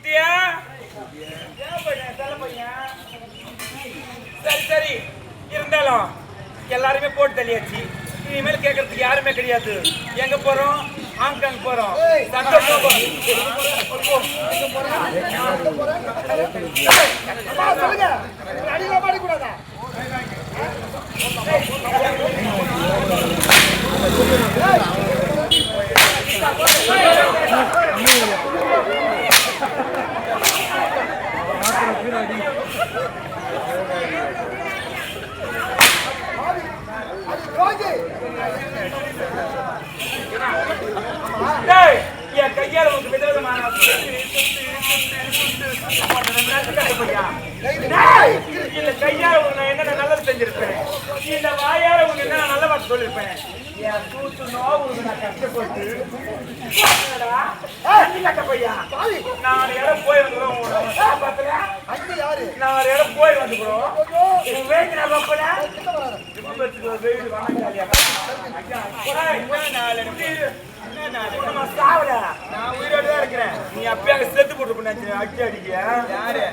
குட்டியா சரி சரி இருந்தாலும் எல்லாருமே போட்டு தள்ளியாச்சு இனிமேல் கேட்கறதுக்கு யாருமே கிடையாது எங்க போறோம் ஹாங்காங் போறோம் சொல்லுங்க ஒரு அடியில பாடக்கூடாதா அது ரோஜி டேய், என் கையால உனக்கு விதவிதமான சுத்து, சுத்து, சுத்து, சுத்து போட்டது நசுக்காத பையா. டேய், இந்த கையால உனக்கு நான் என்னென்ன நல்லது செஞ்சிருப்பேன் இந்த வாயால உனக்கு என்ன நல்ல வார்த்தை சொல்லிருப்பேன் என் நோவுக்கு நான் கஷ்டப்பட்டு கட்ட பையா நாலு இடம் போய் வந்துடும் நாலு இடம் போய் வந்துக்கிறோம் உன் குடும்பத்துக்கு வெயில் வணங்காலியா நாலு சாவல. நான் உயிரோட தான் இருக்கிறேன் நீ அப்பயே அங்க செத்து போட்டு பண்ணாச்சு அடி அடிக்க யாரு.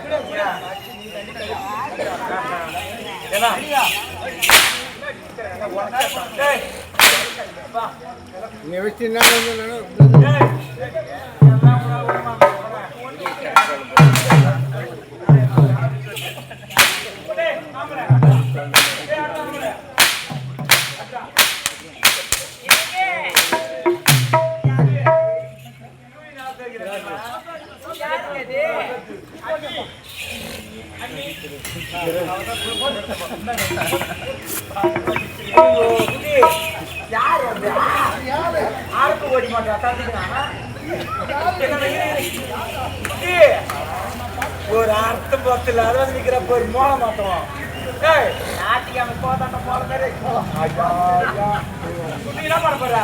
நீ வச்சு என்ன டேய், எல்லாம் ஒரு அர்த்தம் பத்தில் இல்லாத நிற்கிற ஒரு மோள மாட்டோம் ஏய் அவன் போதாட்ட போல மாதிரி. என்ன பண்ண போறா?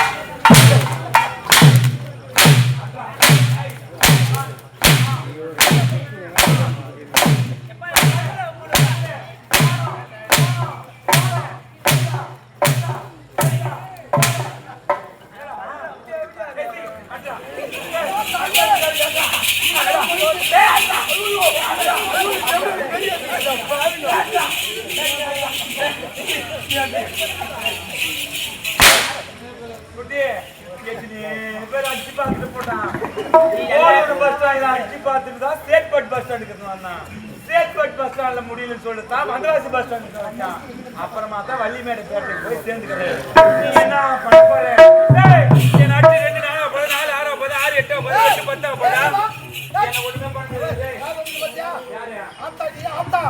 ஸ்டாண்ட்ல அடிச்சு பார்த்துட்டு தான் சேட்பட் பஸ் ஸ்டாண்டுக்கு வந்தான். சேட்பட் பஸ் ஸ்டாண்ட்ல முடியலன்னு சொல்லிட்டு தான் மதராசி பஸ் ஸ்டாண்டுக்கு வந்தான். அப்புறமா தான் வள்ளிமேடு பேட்டைக்கு போய் சேர்ந்துக்கிறேன் நீ என்ன பண்ண என் ரெண்டு நாளா போது நாலு ஆறா போது ஆறு எட்டா போது எட்டு பத்தா போதா என்ன ஒண்ணுமே பண்ண ஆத்தா. ஆத்தா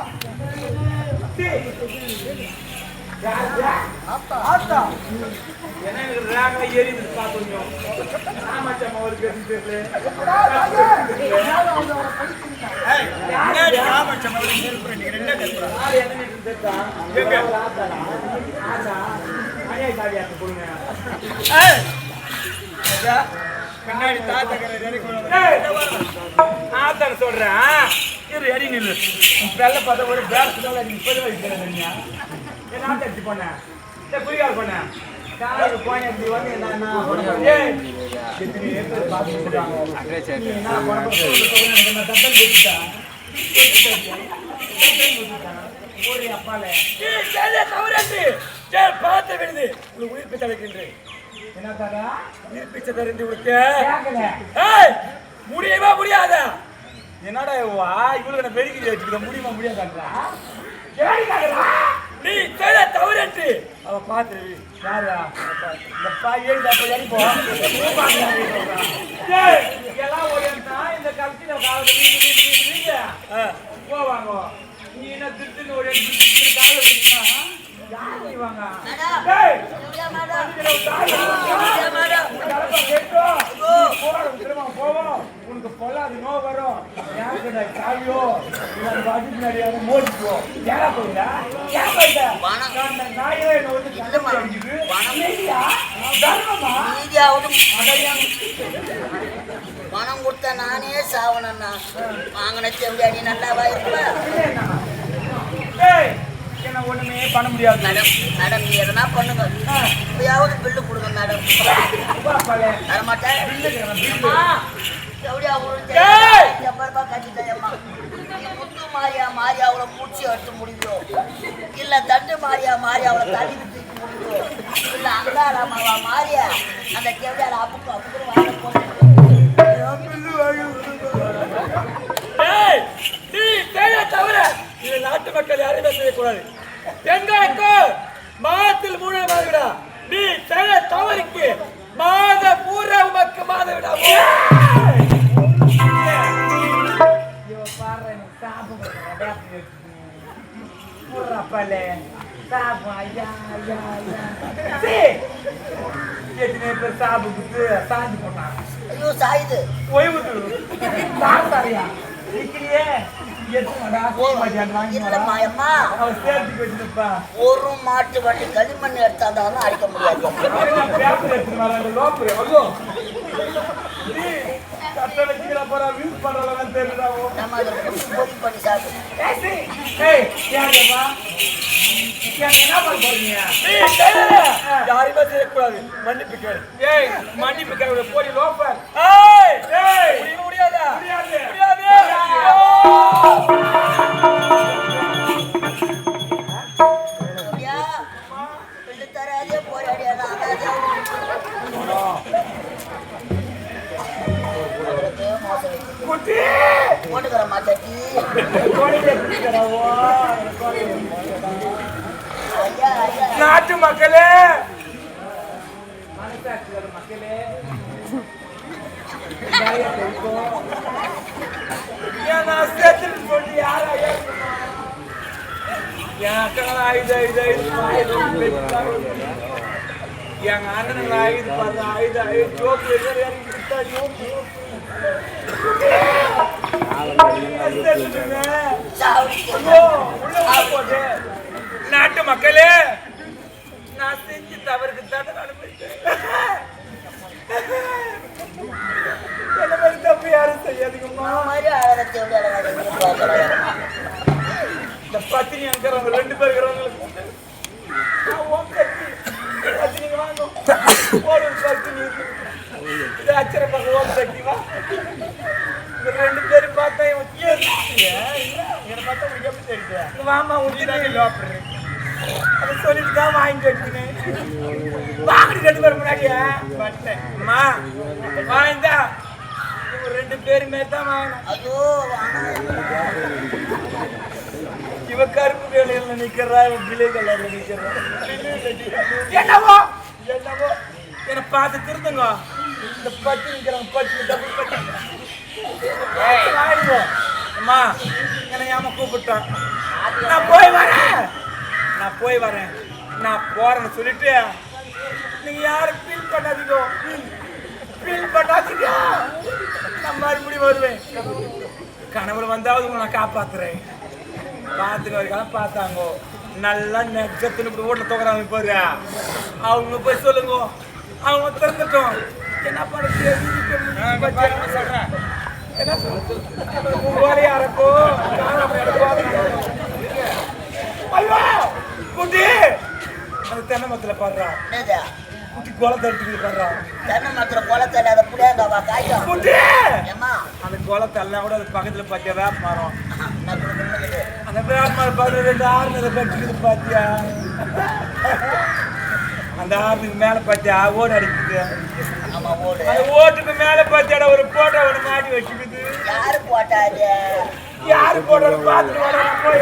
ஆத்தா ஆத்தா சொல்றேன். இரு, எடி நில்லு. வெள்ள பார்த்தா ஒரு பேர் சுத்தமா நீ இப்பதான் வைக்கிறேன் நீங்க. என்ன அடிச்சு போன? ஏய், போன? என்ன? பார்த்து விடுது. உங்களுக்கு உயிர் பிச்சை வைக்கின்றேன். என்ன தாரா? உயிர் பிச்சை தரேன் உனக்கு. ஏய், முடியவே முடியாதா என்னடா இவா இவ்வளவு நான் பெருக்கி வச்சுக்கிற முடியுமா முடியாதான்றா கேடிக்காதடா நீ செய்த தவறன்று. அவ பாத்துரு யாரா இந்த பா. ஏழு தப்ப எரிப்போ ஏய் எல்லாம் ஓடியா இந்த கல்கில காலத்துல நீங்க நீங்க நீங்க போவாங்க நீ என்ன திருட்டுன்னு ஒரு கால வச்சுக்கா யார் இவங்க? மேடம். டேய், இவங்க மேடம். இதுல ஒரு தாய் இருக்கு. இவங்க மேடம். கலப்பை கேட்கும். நீ போற திரும்ப போவோம் உனக்கு பொல்லாது நோ வரும். யாருக்கு சாவியோ இல்ல அந்த பாட்டி பின்னாடி யாரும் போயிடா போயிட்ட. நான் நாயே என்னை வந்து. கண்ணு அடிக்குது. நீதியா? தர்மமா? பணம் கொடுத்த நானே சாவணண்ணா வாங்கின செவிடாடி நல்லாவா இருப்ப இல்லைண்ணா. டேய், என்ன ஒண்ணுமே பண்ண முடியாது. மேடம் மேடம் நீ எதனா பண்ணுங்க. இப்பயாவது பில்லு கொடுங்க மேடம். தரமாட்டேன். எப்படியா உங்களுக்கு கட்டிட்டேம்மா நீ முத்து மாரியா மாரியா அவளை பூச்சி எடுத்து முடியும் இல்ல தண்டு மாரியா மாரியா அவளை தள்ளி தூக்கி முடியும் இல்ல அங்காராமாவா மாரியா அந்த கேவியால அப்புக்கு அப்புக்கு வாங்க தவிர இதை நாட்டு மக்கள் யாரையுமே செய்யக்கூடாது. பெண்களுக்கு மாதத்தில் மூணு மாதவிடா நீ செய்ய தவறுக்கு. மாத பூரா உமக்கு மாதவிடா சாப்பிட்டு சாஞ்சி போட்டாங்க ஐயோ சாயுது ஓய்வு சாப்பிட்டாரியா நிக்கிறியே ஒரு மாட்டு வண்டி களிமண் எடுத்தாதான் அடிக்க முடியாது பேப்பர் எடுத்துட்டு வராங்க லோப்பர் கட்ட போறா தெரியுதாவோ நம்ம அதை பொறி பண்ணி யாருமே செய்யக்கூடாது மன்னிப்பு கேளு ஏய் மன்னிப்பு கேளு போடி லோப்பர் ஏய் ஏய் முடியாதா முடியாது முடியாது குட்டி போட்டுக்கிற மாட்டாட்டி நாட்டு மக்களே. மக்களே. நான் சேர்த்துட்டு சொல்லி யாரா? என் அக்கா ஐந்து எங்க அண்ணனுங்க ஐந்து பார்த்து ஐந்து ஐந்து ஜோக்கு. நாட்டு மக்களே நான் செஞ்சு தவறுக்கு தான் அனுபவித்தேன். என்ன மாதிரி தப்பு யாரும் செய்யாதீங்கம்மா. இந்த பத்தினி அங்கிறவங்க ரெண்டு பேர் இருக்கிறவங்க நான் உன் பத்தினி. பத்தினிங்க வாங்க. ஓடு ஒரு பத்தினி. இது அச்சர பக்கம் ஓம் சக்தி வா. இந்த ரெண்டு பேரும் பார்த்தா இவன் ஏன் ஏன் இல்ல, என்னை பார்த்தா உனக்கு எப்படி தான் இல்லை ஆப்ரேட். அதை சொல்லிட்டு தான் வாங்கி வச்சுக்கினேன். ரெண்டு பேரும் முன்னாடியே. பட்டேன். அம்மா, வாங்கிட்டா. இவங்க ரெண்டு பேருமே தான் வாங்கணும் ஐயோ இவ கருப்பு வேலையில நிக்கிறா இவன் கிளை கலர்ல நிக்கிறா என்னவோ என்னவோ என்ன பார்த்து திருந்துங்க இந்த பத்து நிக்கிறவங்க பத்து டபுள் பத்து அம்மா என்னை ஏமா கூப்பிட்டான் நான் போய் வரேன். நான் போய் வரேன். நான் போறேன்னு சொல்லிட்டு நீங்க யாரும் ஃபீல் பண்ணாதீங்க. ஃபீல் பண்ணாதீங்க. நான் மறுபடியும் வருவேன். கனவுல வந்தாவது உங்களை நான் காப்பாத்துறேன். பார்த்துக்க வரைக்கும் பார்த்தாங்க. நல்லா நெஜத்துல இப்படி ஓட்டல தோக்குறாங்க பாரு. அவங்க போய் சொல்லுங்க. அவங்க திறந்துட்டோம். என்ன பண்ணுறது சொல்றேன். என்ன யாரப்போ ஐயோ! குட்டி! அந்த தென்னை மரத்துல குட்டி கொலை தடுத்துக்கிட்டு பாடுறா. தென்னை மரத்துல குளத்தை அதை புளியாங்கவா? காய்க்கும். குட்டி! அந்த கொலை தள்ளனா கூட அது பக்கத்துல பாத்தியா வேப்ப மரம் அந்த வேப்ப மரம் பக்கத்துல ரெண்டு ஆறுனதை கட்டிக்குது பாத்தியா? அந்த ஆறுனுக்கு மேல பாத்தியா ஓடு அடிக்குது. அந்த ஓட்டுக்கு மேல பாத்தியாடா ஒரு போட்டோ ஒன்று மாட்டி வச்சுக்குது. யாரு போட்டாது யாரு போட்டோ பார்த்துட்டு வரேன் போய்!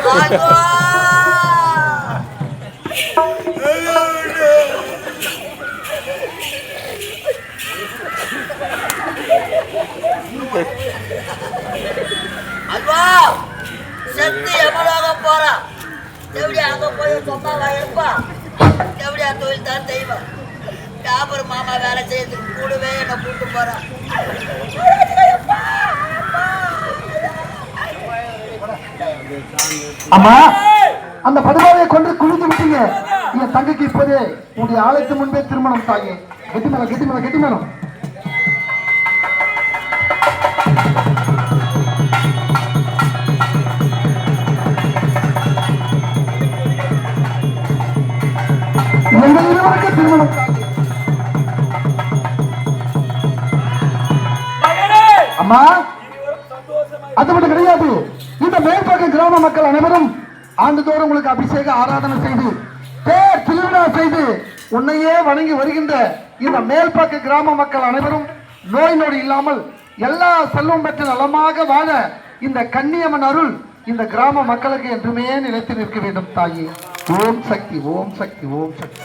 அல்வா செத்து எவ்வளோ போறான் எப்படியா அங்க போய் சொன்னாவா இருப்பா? எப்படியா தொழில் தான் செய்வான் டாபர் மாமா வேலை செய்யறதுக்கு கூடவே என்ன கூட்டு போறான் அம்மா அந்த படுகொலையை கொண்டு குளித்து விட்டீங்க. என் தங்கைக்கு இப்போதே உங்களுடைய ஆலயத்து முன்பே திருமணம் தாயே. கெட்டி மேலம் கெட்டி மேலம் கெட்டி மேலம் எங்கள் இருவருக்கு திருமணம் அம்மா அது மட்டும் கிடையாது. இந்த மேற்பக்க கிராம மக்கள் அனைவரும் ஆண்டுதோறும் உங்களுக்கு அபிஷேக ஆராதனை செய்து பேர் திருவிழா செய்து உன்னையே வணங்கி வருகின்ற இந்த மேல்பக்க கிராம மக்கள் அனைவரும் நோய் நொடி இல்லாமல் எல்லா செல்வம் பெற்ற நலமாக வாழ இந்த கன்னியம்மன் அருள் இந்த கிராம மக்களுக்கு என்றுமே நிலைத்து நிற்க வேண்டும் தாயே. ஓம் சக்தி ஓம் சக்தி ஓம் சக்தி.